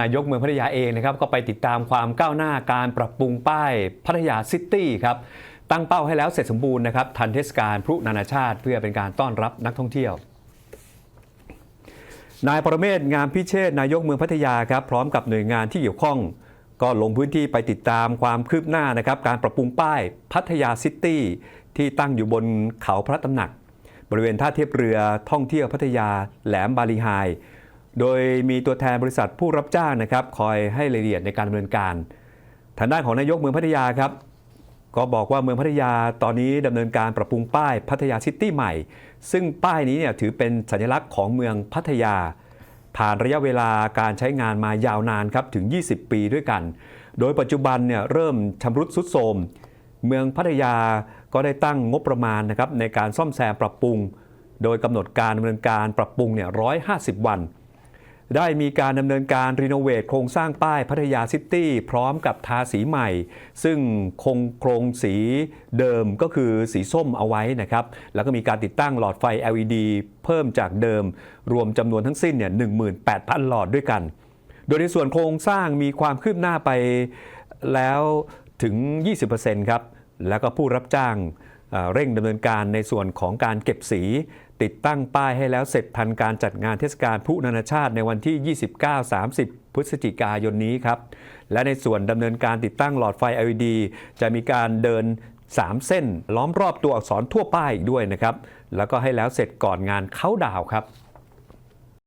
นายกเมืองพัทยาเองนะครับก็ไปติดตามความก้าวหน้าการปรับปรุงป้ายพัทยาซิตี้ครับตั้งเป้าให้แล้วเสร็จสมบูรณ์นะครับทันเทศกาลพลุนานาชาติ เพื่อเป็นการต้อนรับนักท่องเที่ยว นายประเมศงามพิเชษนายกเมืองพัทยาครับพร้อมกับหน่วยงานที่เกี่ยวข้อง ก็ลงพื้นที่ไปติดตามความคืบหน้านะครับการปรับปรุงป้ายพัทยาซิตี้ที่ตั้งอยู่บนเขาพระตำหนัก บริเวณท่าเทียบเรือท่องเที่ยวพัทยาแหลมบาลีไฮ โดยมีตัวแทนบริษัทผู้รับจ้างนะครับ คอยให้รายละเอียดในการดำเนินการ ทางด้านของนายกเมืองพัทยาครับ ก็บอกว่าเมืองพัทยาตอนนี้ดำเนินการปรับปรุงป้ายพัทยาซิตี้ใหม่ ซึ่งป้ายนี้เนี่ยถือเป็นสัญลักษณ์ของเมืองพัทยา ผ่านระยะเวลาการใช้งานมายาวนานครับถึง 20 ปีด้วยกัน โดยปัจจุบันเนี่ยเริ่มชำรุดทรุดโทรมเมืองพัทยาก็ได้ตั้งงบประมาณนะครับในการซ่อมแซมปรับปรุง โดยกำหนดการดำเนินการปรับปรุงเนี่ย150 วัน ได้มีการดำเนินการรีโนเวทโครงสร้างป้ายพัทยาซิตี้พร้อมกับทาสีใหม่ ซึ่งคงโครงสีเดิมก็คือสีส้มเอาไว้นะครับ แล้วก็มีการติดตั้งหลอดไฟ LED เพิ่มจากเดิม รวมจำนวนทั้งสิ้นเนี่ย18,000 หลอดด้วยกัน โดยในส่วนโครงสร้างมีความคืบหน้าไปแล้วถึง 20%ครับ แล้วก็ผู้รับจ้างเอ่อเร่งดำเนินการในส่วนของการเก็บสี ติดตั้งป้ายให้แล้วเสร็จทันการจัดงานเทศกาลผู้นานาชาติในวันที่ 29-30 พฤศจิกายนนี้ครับ และในส่วนดำเนินการติดตั้งหลอดไฟ LED จะมีการเดิน 3 เส้น ล้อมรอบตัวอักษรทั่วป้ายอีกด้วยนะครับ แล้วก็ให้แล้วเสร็จก่อนงานเข้าดาวครับ